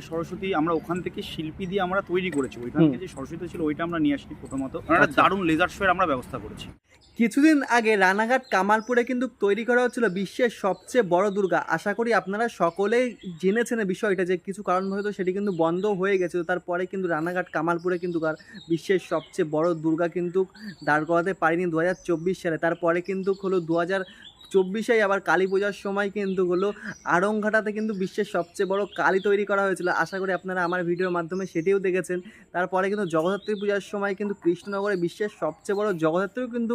কামালপুরের সরস্বতী আমরা ওখান থেকে শিল্পী দিয়ে আমরা তৈরি করেছি। ওইখান থেকে যে সরস্বতী ছিল ওইটা আমরা নিয়ে আসি প্রথমত। আচ্ছা। দারুণ লেজার শোয়ের আমরা ব্যবস্থা করেছি। কিছুদিন আগে রানাঘাট কামালপুরে কিন্তু তৈরি করা হচ্ছিল বিশ্বের সবচেয়ে বড় দুর্গা। আশা করি আপনারা সকলেই জেনেছেন বিষয়টা যে কিছু কারণ কারণবশত সেটি কিন্তু বন্ধ হয়ে গেছিল। তারপরে কিন্তু রানাঘাট কামালপুরে কিন্তু বিশ্বের সবচেয়ে বড় দুর্গা কিন্তু দাঁড় করাতে পারিনি দু হাজার চব্বিশ সালে। তারপরে কিন্তু হলো দু হাজার হাজার চব্বিশেই আবার কালী পূজার সময় কিন্তু হলো আড়ংঘাটাতে কিন্তু বিশ্বের সবচেয়ে বড় কালী তৈরি করা হয়েছিল। আশা করি আপনারা আমার ভিডিওর মাধ্যমে সেটিও দেখেছেন। তারপরে কিন্তু জগদ্ধাত্রী পূজার সময় কিন্তু কৃষ্ণনগরে বিশ্বের সবচেয়ে বড় জগদ্ধাত্রীও কিন্তু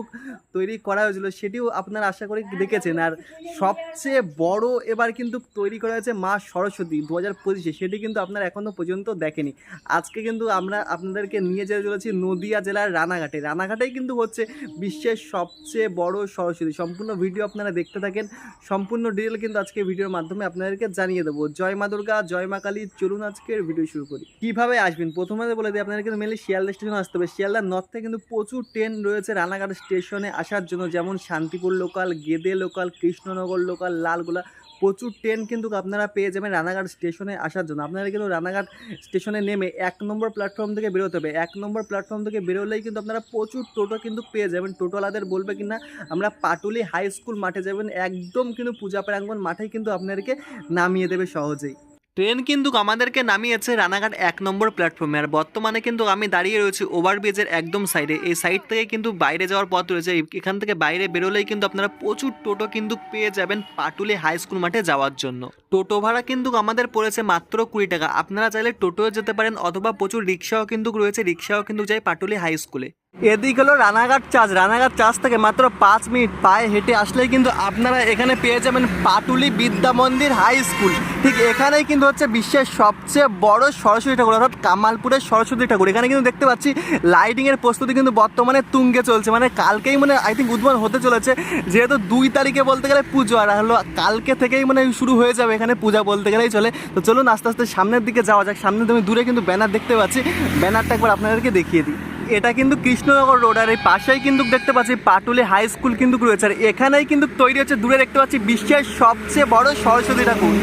তৈরি করা হয়েছিল, সেটিও আপনারা আশা করি দেখেছেন। আর সবচেয়ে বড় এবার কিন্তু তৈরি করা হয়েছে মা সরস্বতী দু হাজার পঁচিশে, সেটি কিন্তু আপনারা এখনও পর্যন্ত দেখেনি। আজকে কিন্তু আমরা আপনাদেরকে নিয়ে যেতে চলেছি নদিয়া জেলার রানাঘাটে। রানাঘাটেই কিন্তু হচ্ছে বিশ্বের সবচেয়ে বড় সরস্বতী। সম্পূর্ণ ভিডিও আপনারা দেখতে থাকেন। সম্পূর্ণ ডিটেল কিন্তু আজকে ভিডিওর মাধ্যমে আপনাদেরকে জানিয়ে দেবো। জয় মা দুর্গা, জয় মা কালী, চলুন আজকের ভিডিও শুরু করি। কীভাবে আসবেন? প্রথমে বলে দিই আপনাদের কিন্তু মেনলি শিয়ালদা স্টেশন আসতে হবে। শিয়ালদা নর্থে কিন্তু প্রচুর ট্রেন রয়েছে রানাঘাট স্টেশনে আসার জন্য। যেমন Shantipur local Gede local Krishnanagar local Lalgola প্রচুর ট্রেন কিন্তু আপনারা পেয়ে যাবেন রানাঘাট স্টেশনে আসার জন্য। আপনারা কিন্তু রানাঘাট স্টেশনে নেমে এক নম্বর প্ল্যাটফর্ম থেকে বেরোতে হবে। এক নম্বর প্ল্যাটফর্ম থেকে বেরোলেই কিন্তু আপনারা প্রচুর টোটো কিন্তু পেয়ে যাবেন। টোটোওয়ালাদের বলবে কি না আমরা পাটুলি হাই স্কুল মাঠে যাবেন। একদম কিন্তু পূজা প্রাঙ্গন মাঠেই কিন্তু আপনাদেরকে নামিয়ে দেবে সহজেই। ট্রেন কিন্তু আমাদেরকে নামিয়েছে রানাঘাট এক নম্বর প্ল্যাটফর্মে। আর বর্তমানে কিন্তু আমি দাঁড়িয়ে রয়েছি ওভারব্রিজের একদম সাইডে এই সাইড থেকে কিন্তু বাইরে যাওয়ার পথ রয়েছে। এখান থেকে বাইরে বেরোলেই কিন্তু আপনারা প্রচুর টোটো কিন্তু পেয়ে যাবেন পাটুলি হাই স্কুল মাঠে যাওয়ার জন্য। টোটো ভাড়া কিন্তু আমাদের পড়েছে মাত্র কুড়ি টাকা। আপনারা চাইলে টোটোও যেতে পারেন অথবা প্রচুর রিক্সাও কিন্তু রয়েছে। রিক্সাও কিন্তু যায় পাটুলি হাই স্কুলে এদিক হলো রানাঘাট চার্চ রানাঘাট চার্চ থেকে মাত্র পাঁচ মিনিট পায়ে হেঁটে আসলেই কিন্তু আপনারা এখানে পেয়ে যাবেন পাটুলি বিদ্যা মন্দির হাই স্কুল। ঠিক এখানেই কিন্তু হচ্ছে বিশ্বের সবচেয়ে বড় সরস্বতী ঠাকুর, অর্থাৎ কামালপুরের সরস্বতী ঠাকুর। এখানে কিন্তু দেখতে পাচ্ছি লাইটিংয়ের প্রস্তুতি কিন্তু বর্তমানে তুঙ্গে চলছে। মানে কালকেই মানে আই থিঙ্ক উদ্বোধন হতে চলেছে। যেহেতু দুই তারিখে বলতে গেলে পুজো, আর হলো কালকে থেকেই মানে শুরু হয়ে যাবে এখানে পূজা বলতে গেলেই চলে। তো চলুন আস্তে আস্তে সামনের দিকে যাওয়া যাক। সামনে তুমি দূরে কিন্তু ব্যানার দেখতে পাচ্ছি। ব্যানারটা একবার আপনাদেরকে দেখিয়ে দিই। এটা কিন্তু কৃষ্ণনগর রোড, আর এই পাশেই কিন্তু দেখতে পাচ্ছি পাটুলি হাই স্কুল কিন্তু রয়েছে, আর এখানেই কিন্তু তৈরি হচ্ছে, দূরে দেখতে পাচ্ছি বিশ্বের সবচেয়ে বড় সরস্বতী ঠাকুর।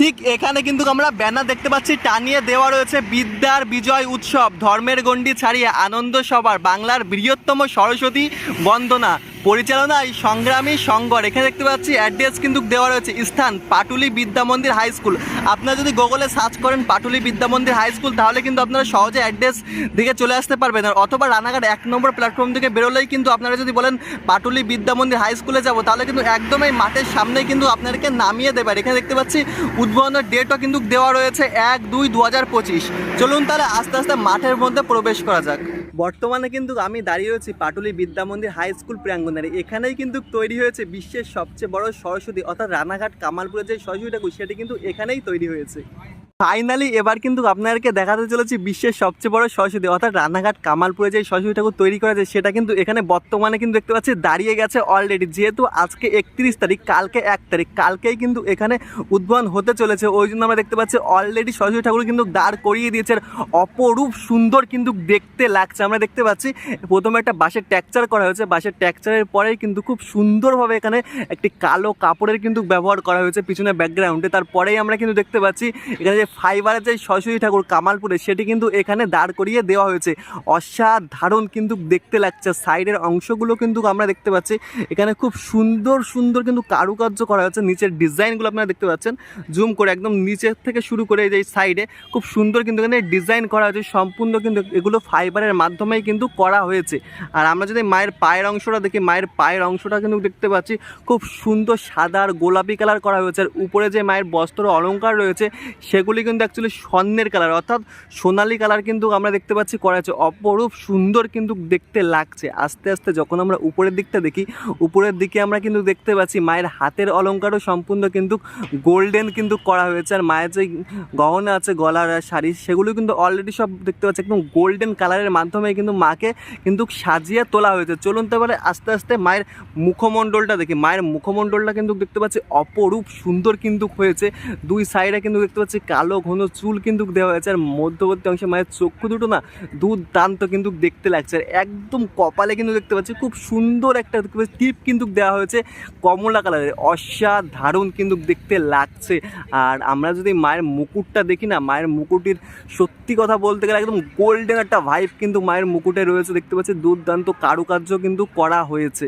ঠিক এখানে কিন্তু আমরা ব্যানার দেখতে পাচ্ছি, টানিয়ে দেওয়া রয়েছে বিদ্যার বিজয় উৎসব, ধর্মের গণ্ডি ছাড়িয়ে আনন্দ সবার বাংলার বৃহত্তম সরস্বতী বন্দনা। পরিচালনায় সংগ্রামী সংগর। এখানে দেখতে পাচ্ছি অ্যাড্রেস কিন্তু দেওয়া রয়েছে স্থান পাটুলি বিদ্যা মন্দির হাই স্কুল। আপনারা যদি গুগলে সার্চ করেন পাটুলি বিদ্যা মন্দির হাই স্কুল, তাহলে কিন্তু আপনারা সহজে অ্যাড্রেস দিকে চলে আসতে পারবেন। আর অথবা রানাঘাট এক নম্বর প্ল্যাটফর্ম থেকে বেরোলেই কিন্তু আপনারা যদি বলেন পাটুলি বিদ্যা মন্দির হাই স্কুলে যাব, তাহলে কিন্তু একদম এই মাঠের সামনেই কিন্তু আপনাদেরকে নামিয়ে দেবে। আর এখানে দেখতে পাচ্ছি উদ্বোধনের ডেটও কিন্তু দেওয়া রয়েছে এক দুই দু চলুন তাহলে আস্তে আস্তে মাঠের মধ্যে প্রবেশ করা যাক। বর্তমানে কিন্তু আমি দাঁড়িয়ে রয়েছি পাটুলি বিদ্যা মন্দির হাই স্কুল প্রাঙ্গণে এখানেই কিন্তু তৈরি হয়েছে বিশ্বের সবচেয়ে বড় সরস্বতী, অর্থাৎ রানাঘাট কামালপুরের যে সরস্বতী ঠাকুর সেটি কিন্তু এখানেই তৈরি হয়েছে। ফাইনালি এবার কিন্তু আপনাদেরকে দেখাতে চলেছি বিশ্বের সবচেয়ে বড় সরস্বতী, অর্থাৎ রানাঘাট কামালপুরে যে সরস্বতী ঠাকুর তৈরি করা যায়, সেটা কিন্তু এখানে বর্তমানে কিন্তু দেখতে পাচ্ছি দাঁড়িয়ে গেছে অলরেডি যেহেতু আজকে একত্রিশ তারিখ, কালকে এক তারিখ, কালকেই কিন্তু এখানে উদ্বোধন হতে চলেছে। ওই জন্য আমরা দেখতে পাচ্ছি অলরেডি সরস্বতী ঠাকুর কিন্তু দাঁড় করিয়ে দিয়েছে অপরূপ সুন্দর কিন্তু দেখতে লাগছে। আমরা দেখতে পাচ্ছি প্রথমে একটা বাঁশের ট্যাকচার করা হয়েছে। বাঁশের ট্যাকচারের পরেই কিন্তু খুব সুন্দরভাবে এখানে একটি কালো কাপড়ের কিন্তু ব্যবহার করা হয়েছে পিছনে ব্যাকগ্রাউন্ডে তারপরেই আমরা কিন্তু দেখতে পাচ্ছি এখানে যে ফাইবারের যে সরস্বতী ঠাকুর কামালপুরে, সেটি কিন্তু এখানে দাঁড় করিয়ে দেওয়া হয়েছে। অসাধারণ কিন্তু দেখতে লাগছে। সাইডের অংশগুলো কিন্তু আমরা দেখতে পাচ্ছি। এখানে খুব সুন্দর সুন্দর কিন্তু কারুকার্য করা হয়েছে। নিচের ডিজাইনগুলো আপনারা দেখতে পাচ্ছেন। জুম করে একদম নিচের থেকে শুরু করে এই সাইডে খুব সুন্দর কিন্তু এখানে ডিজাইন করা হয়েছে। সম্পূর্ণ কিন্তু এগুলো ফাইবারের মাধ্যমেই কিন্তু করা হয়েছে। আর আমরা যদি মায়ের পায়ের অংশটা দেখি, মায়ের পায়ের অংশটা কিন্তু দেখতে পাচ্ছি। খুব সুন্দর সাদা আর গোলাপি কালার করা হয়েছে। আর উপরে যে মায়ের বস্ত্র অলংকার রয়েছে, সেগুলি কিন্তু অ্যাকচুয়ালি স্বর্ণের কালার অর্থাৎ সোনালি কালার কিন্তু আমরা দেখতে পাচ্ছি করা হয়েছে অপরূপ, সুন্দর কিন্তু দেখতে লাগছে। আস্তে আস্তে যখন আমরা উপরের দিকটা দেখি, উপরের দিকে আমরা কিন্তু দেখতে পাচ্ছি মায়ের হাতের অলংকারও সম্পূর্ণ কিন্তু গোল্ডেন কিন্তু করা হয়েছে। আর মায়ের যে গহনা আছে, গলার শাড়ি, সেগুলো কিন্তু অলরেডি সব দেখতে পাচ্ছি। একদম গোল্ডেন কালারের মাধ্যমে কিন্তু মাকে কিন্তু সাজিয়ে তোলা হয়েছে। চলুন তো এবারে আস্তে আস্তে মায়ের মুখমণ্ডলটা দেখি। মায়ের মুখমণ্ডলটা কিন্তু দেখতে পাচ্ছি অপরূপ, সুন্দর কিন্তু হয়েছে। দুই সাইডে কিন্তু দেখতে পাচ্ছি কালো ঘন চুল কিন্তু দেওয়া হয়েছে, আর মধ্যবর্তী অংশে মায়ের চক্ষু দুটো না দুর্দান্ত কিন্তু দেখতে লাগছে। আর একদম কপালে কিন্তু দেখতে পাচ্ছি, খুব সুন্দর একটা টিপ কিন্তু দেওয়া হয়েছে কমলা কালারের, অসাধারণ কিন্তু দেখতে লাগছে। আর আমরা যদি মায়ের মুকুটটা দেখি না, মায়ের মুকুটির সত্যি কথা বলতে গেলে একদম গোল্ডেন একটা ভাইব কিন্তু মায়ের মুকুটে রয়েছে, দেখতে পাচ্ছি দুর্দান্ত কারুকার্য কিন্তু করা হয়েছে।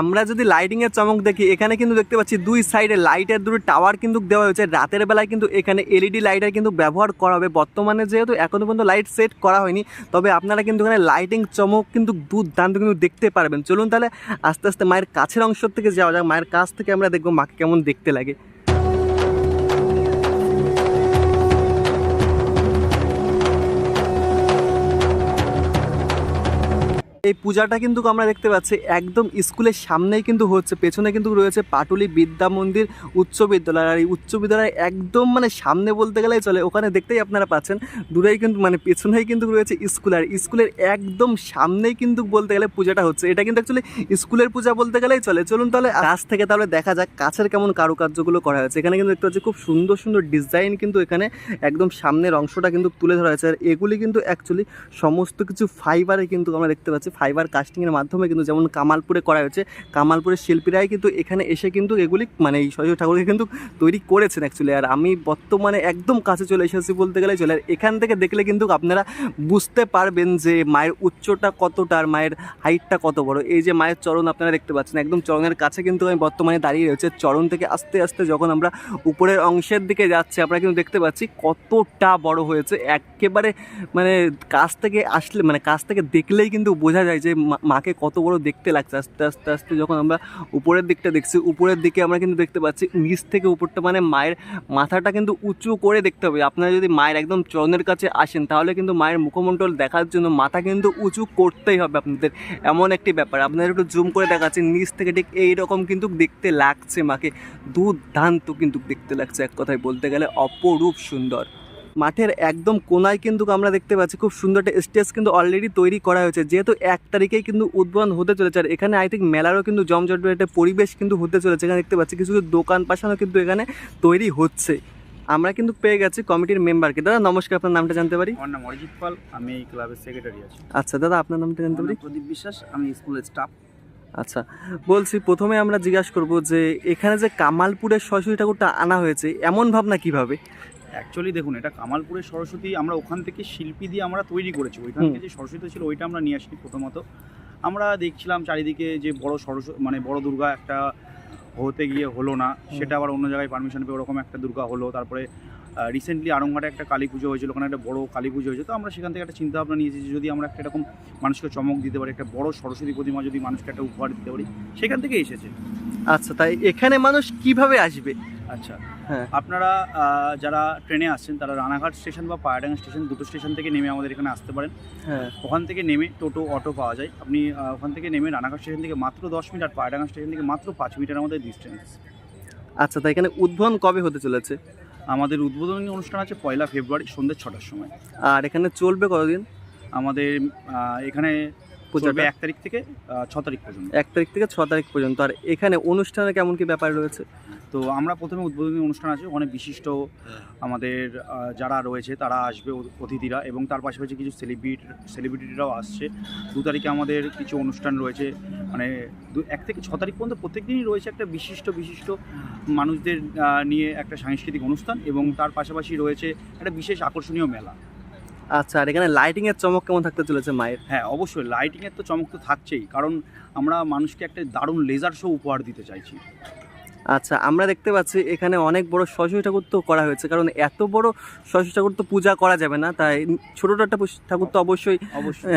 আমরা যদি লাইটিংয়ের চমক দেখি, এখানে কিন্তু দেখতে পাচ্ছি দুই সাইডে লাইটের দুটো টাওয়ার কিন্তু দেওয়া হয়েছে। রাতের বেলায় কিন্তু এখানে এলইডি লাইটের কিন্তু ব্যবহার করা হবে। বর্তমানে যেহেতু এখনও পর্যন্ত লাইট সেট করা হয়নি, তবে আপনারা কিন্তু এখানে লাইটিং চমক কিন্তু দুর্দান্ত কিন্তু দেখতে পারবেন। চলুন তাহলে আস্তে আস্তে মায়ের কাছের অংশ থেকে যাওয়া যাক। মায়ের কাছ থেকে আমরা দেখব মাকে কেমন দেখতে লাগে। এই পূজাটা কিন্তু আমরা দেখতে পাচ্ছি একদম স্কুলের সামনেই কিন্তু হচ্ছে, পেছনে কিন্তু রয়েছে পাটুলি বিদ্যা মন্দির উচ্চ বিদ্যালয়। আর এই উচ্চ বিদ্যালয় একদম মানে সামনে বলতে গেলেই চলে, ওখানে দেখতেই আপনারা পাচ্ছেন, দূরেই কিন্তু মানে পেছনেই কিন্তু রয়েছে স্কুল। আর স্কুলের একদম সামনেই কিন্তু বলতে গেলে পূজাটা হচ্ছে। এটা কিন্তু অ্যাকচুয়ালি স্কুলের পূজা বলতে গেলেই চলে। চলুন তাহলে কাছ থেকে তাহলে দেখা যাক কাছের কেমন কারুকার্যগুলো করা হয়েছে। এখানে কিন্তু দেখতে পাচ্ছি খুব সুন্দর সুন্দর ডিজাইন কিন্তু এখানে একদম সামনের অংশটা কিন্তু তুলে ধরা হয়েছে। আর এগুলি কিন্তু অ্যাকচুয়ালি সমস্ত কিছু ফাইবারে কিন্তু আমরা দেখতে পাচ্ছি। ফাইবার কাস্টিংয়ের মাধ্যমে কিন্তু যেমন কামালপুরে করা হয়েছে, কামালপুরের শিল্পীরাই কিন্তু এখানে এসে কিন্তু এগুলি মানে এই সরস্বতী ঠাকুরকে কিন্তু তৈরি করেছেন অ্যাকচুয়ালি আর আমি বর্তমানে একদম কাছে চলে এসেছি বলতে গেলে চলে, আর এখান থেকে দেখলে কিন্তু আপনারা বুঝতে পারবেন যে মায়ের উচ্চটা কতটা আর মায়ের হাইটটা কত বড়। এই যে মায়ের চরণ আপনারা দেখতে পাচ্ছেন, একদম চরণের কাছে কিন্তু আমি বর্তমানে দাঁড়িয়ে রয়েছে। চরণ থেকে আস্তে আস্তে যখন আমরা উপরের অংশের দিকে যাচ্ছি, আমরা কিন্তু দেখতে পাচ্ছি কতটা বড় হয়েছে। একেবারে মানে কাছ থেকে আসলে মানে কাছ থেকে দেখলেই কিন্তু বোঝা যায় যে মাকে কত বড় দেখতে লাগছে। আস্তে আস্তে আস্তে যখন আমরা উপরের দিকটা দেখছি, উপরের দিকে আমরা কিন্তু দেখতে পাচ্ছি, নিচ থেকে উপরটা মানে মায়ের মাথাটা কিন্তু উঁচু করে দেখতে হবে। আপনারা যদি মায়ের একদম চরণের কাছে আসেন, তাহলে কিন্তু মায়ের মুখমণ্ডল দেখার জন্য মাথা কিন্তু উঁচু করতেই হবে আপনাদের। এমন একটি ব্যাপার। আপনারা একটু জুম করে দেখাচ্ছি, নিচ থেকে ঠিক এই রকম কিন্তু দেখতে লাগছে মাকে। দুর্দান্ত কিন্তু দেখতে লাগছে, এক কথায় বলতে গেলে অপরূপ সুন্দর। মাঠের একদম কোনায় কিন্তু আমরা দেখতে পাচ্ছি খুব সুন্দর একটা স্টেজ কিন্তু অলরেডি তৈরি করা হয়েছে। যেহেতু এক তারিখেই কিন্তু উদ্বোধন হতে চলেছে আর এখানে আই থিঙ্ক মেলারও কিন্তু জমজট একটা পরিবেশ কিন্তু হতে চলেছে। এখানে দেখতে পাচ্ছি কিছু কিছু দোকান পাশানো কিন্তু এখানে তৈরি হচ্ছে। আমরা কিন্তু পেয়ে গেছি কমিটির মেম্বারকে দাদা নমস্কার আপনার নামটা জানতে পারি? আমার নাম অরিজিৎ পাল আমি এই ক্লাবের সেক্রেটারি আছি। আচ্ছা দাদা আপনার নামটা জানতে পারি? প্রদীপ বিশ্বাস আমি স্কুলের স্টাফ আচ্ছা বলছি প্রথমে আমরা জিজ্ঞাসা করব যে এখানে যে কামালপুরের সরস্বতী ঠাকুরটা আনা হয়েছে এমন ভাবনা কীভাবে? অ্যাকচুয়ালি দেখুন এটা কামালপুরের সরস্বতী আমরা ওখান থেকে শিল্পী দিয়ে আমরা তৈরি করেছি। ওইখানকে যে সরস্বতী ছিল ওইটা আমরা নিয়ে আসিনি প্রথমত। আমরা দেখছিলাম চারিদিকে যে বড় সরস্বতী মানে বড় দুর্গা একটা হতে গিয়ে হলো না। সেটা আবার অন্য জায়গায় পারমিশন পেয়ে ওরকম একটা দুর্গা হলো। তারপরে রিসেন্টলি আরংঘাটে একটা কালী পুজো হয়েছিল ওখানে একটা বড় কালী পুজো হয়েছে। তো আমরা সেখান থেকে একটা চিন্তা ভাবনা নিয়েছি যে যদি আমরা একটা এরকম মানুষকে চমক দিতে পারি একটা বড় সরস্বতী প্রতিমা যদি মানুষকে একটা উপহার দিতে পারি সেখান থেকে এসেছে। আচ্ছা তাই এখানে মানুষ কীভাবে আসবে? আচ্ছা হ্যাঁ। আপনারা যারা ট্রেনে আসছেন তারা রানাঘাট স্টেশন বা পায়াডাঙ্গা স্টেশন দুটো স্টেশন থেকে নেমে আমাদের এখানে আসতে পারেন। হ্যাঁ। ওখান থেকে নেমে টোটো অটো পাওয়া যায়। আপনি ওখান থেকে নেমে রানাঘাট স্টেশন থেকে মাত্র দশ মিনিট আর পায়াডাঙ্গা স্টেশন থেকে মাত্র পাঁচ মিনিটের আমাদের ডিস্টেন্স আচ্ছা তাই এখানে উদ্বোধন কবে হতে চলেছে? আমাদের উদ্বোধনী অনুষ্ঠান আছে পয়লা ফেব্রুয়ারি সন্ধ্যে ছটার সময়। আর এখানে চলবে কতদিন? আমাদের এখানে পূজাটা এক তারিখ থেকে ছ তারিখ পর্যন্ত। এক তারিখ থেকে ছ তারিখ পর্যন্ত। আর এখানে অনুষ্ঠানে কেমন কি ব্যাপার রয়েছে? তো আমরা প্রথমে উদ্বোধনী অনুষ্ঠান আছে ওখানে বিশিষ্ট আমাদের যারা রয়েছে তারা আসবে অতিথিরা এবং তার পাশাপাশি কিছু সেলিব্রিটি সেলিব্রিটিরাও আসছে। দু তারিখে আমাদের কিছু অনুষ্ঠান রয়েছে মানে দু এক থেকে ছ তারিখ পর্যন্ত প্রত্যেক দিনই রয়েছে একটা বিশিষ্ট বিশিষ্ট মানুষদের নিয়ে একটা সাংস্কৃতিক অনুষ্ঠান এবং তার পাশাপাশি রয়েছে একটা বিশেষ আকর্ষণীয় মেলা। আচ্ছা আর এখানে লাইটিং এর চমক কেমন থাকতে চলেছে মায়ের? হ্যাঁ অবশ্যই। লাইটিংয়ের তো চমক তো থাকছেই। কারণ আমরা মানুষকে একটা দারুণ লেজার শো উপহার দিতে চাইছি। আচ্ছা আমরা দেখতে পাচ্ছি এখানে অনেক বড় সরস্বতী ঠাকুর তো করা হয়েছে। কারণ এত বড় সরস্বতী ঠাকুর তো পূজা করা যাবে না। তাই ছোটোটা একটা ঠাকুর তো অবশ্যই অবশ্যই।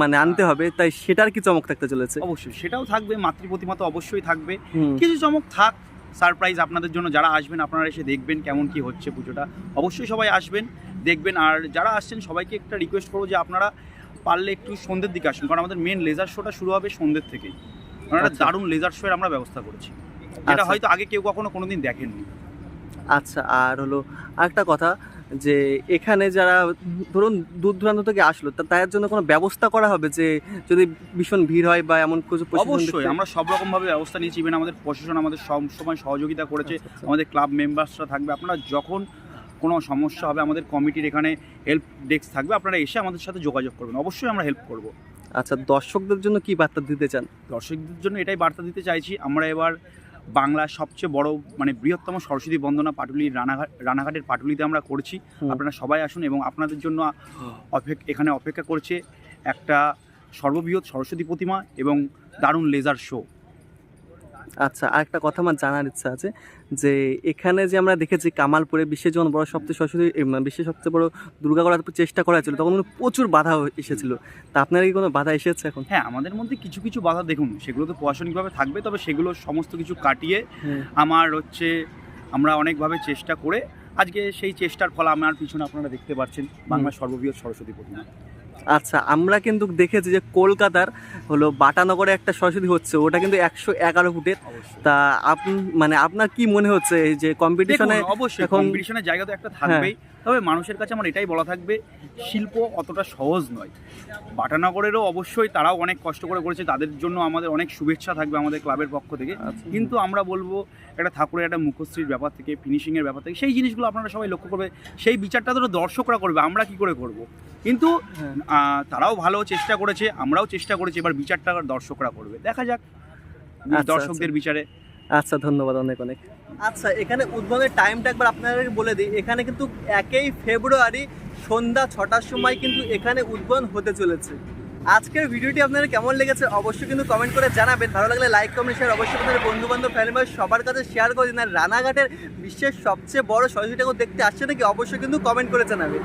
মানে আনতে হবে। তাই সেটার কি চমক থাকতে চলেছে? অবশ্যই। সেটাও থাকবে মাতৃ প্রতিমা তো অবশ্যই থাকবে। কিছু চমক থাক সারপ্রাইজ আপনাদের জন্য যারা আসবেন আপনারা এসে দেখবেন কেমন কি হচ্ছে পুজোটা। অবশ্যই সবাই আসবেন। দেখবেন। আর যারা আসছেন সবাইকে একটা রিকোয়েস্ট করব যে আপনারা পারলে একটু সন্ধ্যের দিকে আসুন কারণ আমাদের মেন লেজার শোটা শুরু হবে সন্ধ্যের থেকেই। কারণ একটা আচ্ছা। দারুণ লেজার শো এর আমরা ব্যবস্থা করেছি। যেটা আচ্ছা। হয়তো আগে কেউ কখনো কোনোদিন দেখেননি। আচ্ছা আর হলো আরেকটা কথা যে এখানে যারা ধরুন দূর দূরান্ত থেকে আসলো তা তাদের জন্য কোনো ব্যবস্থা করা হবে যে যদি ভীষণ ভিড় হয় বা এমন কিছু অবশ্যই আমরা সব রকমভাবে ব্যবস্থা নিয়েছি। ইভেন আমাদের প্রশাসন আমাদের সব সময় সহযোগিতা করেছে। আচ্ছা। আমাদের ক্লাব মেম্বার্সরা থাকবে। আপনারা যখন কোনো সমস্যা হবে আমাদের কমিটির এখানে হেল্প ডেস্ক থাকবে আপনারা এসে আমাদের সাথে যোগাযোগ করবেন অবশ্যই আমরা হেল্প করব। আচ্ছা দর্শকদের জন্য কি বার্তা দিতে চান? দর্শকদের জন্য এটাই বার্তা দিতে চাইছি আমরা এবার বাংলার সবচেয়ে বড় মানে বৃহত্তম সরস্বতী বন্দনা পাটুলি রানাঘাট রানাঘাটের পাটুলিতে আমরা করছি। আপনারা সবাই আসুন এবং আপনাদের জন্য এখানে অপেক্ষা করছে একটা সর্ববৃহৎ সরস্বতী প্রতিমা এবং দারুণ লেজার শো। আচ্ছা আরেকটা কথা আমার জানার ইচ্ছা আছে যে এখানে যে আমরা দেখেছি কামালপুরে বিশ্বের যখন বড় সবচেয়ে সরস্বতী মানে বিশ্বের সবচেয়ে বড় দুর্গা করার চেষ্টা করা হয়েছিল তখন প্রচুর বাধা এসেছিল। তা আপনার কি কোনো বাধা এসেছে এখন? হ্যাঁ আমাদের মধ্যে কিছু কিছু বাধা দেখুন সেগুলো তো প্রশাসনিকভাবে থাকবে তবে সেগুলো সমস্ত কিছু কাটিয়ে আমার হচ্ছে আমরা অনেকভাবে চেষ্টা করে আজকে সেই চেষ্টার ফল আমার পিছনে আপনারা দেখতে পাচ্ছেন বাংলার সর্ববৃহৎ সরস্বতী প্রতিমা। আচ্ছা আমরা কিন্তু দেখেছি যে কলকাতার হলো বাটানগরে একটা সরস্বতী হচ্ছে ওটা কিন্তু একশো এগারো ফুটের। তা আপনি মানে আপনার কি মনে হচ্ছে যে কম্পিটিশনে অবশ্যই কম্পিটিশনের জায়গা তো একটা থাকবেই। তবে মানুষের কাছে আমার এটাই বলা থাকবে শিল্প অতটা সহজ নয়। বাটানগরেরও অবশ্যই তারাও অনেক কষ্ট করে করেছে তাদের জন্য আমাদের অনেক শুভেচ্ছা থাকবে আমাদের ক্লাবের পক্ষ থেকে। কিন্তু আমরা বলব একটা ঠাকুরের একটা মুখশ্রীর ব্যাপার থেকে ফিনিশিংয়ের ব্যাপার থেকে সেই জিনিসগুলো আপনারা সবাই লক্ষ্য করবে সেই বিচারটা তো দর্শকরা করবে আমরা কি করে করব? কিন্তু হ্যাঁ। তারাও ভালো চেষ্টা করেছে আমরাও চেষ্টা করেছি এবার বিচারটা দর্শকরা করবে। দেখা যাক আচ্ছা, দর্শকদের বিচারে। আচ্ছা ধন্যবাদ অনেক অনেক। আচ্ছা এখানে উদ্বোধনের টাইমটা একবার আপনাদেরকে বলে দিই। এখানে কিন্তু একই ফেব্রুয়ারি সন্ধ্যা ছটার সময় কিন্তু এখানে উদ্বোধন হতে চলেছে। আজকের ভিডিওটি আপনাদের কেমন লেগেছে অবশ্যই কিন্তু কমেন্ট করে জানাবেন। ভালো লাগলে লাইক কমেন্ট শেয়ার অবশ্যই আপনাদের বন্ধু বান্ধব ফ্যামিলি সবার কাছে শেয়ার করে দিন। আর রানাঘাটের বিশ্বের সবচেয়ে বড় সরস্বতী ঠাকুর দেখতে আসছে নাকি অবশ্যই কিন্তু কমেন্ট করে জানাবেন।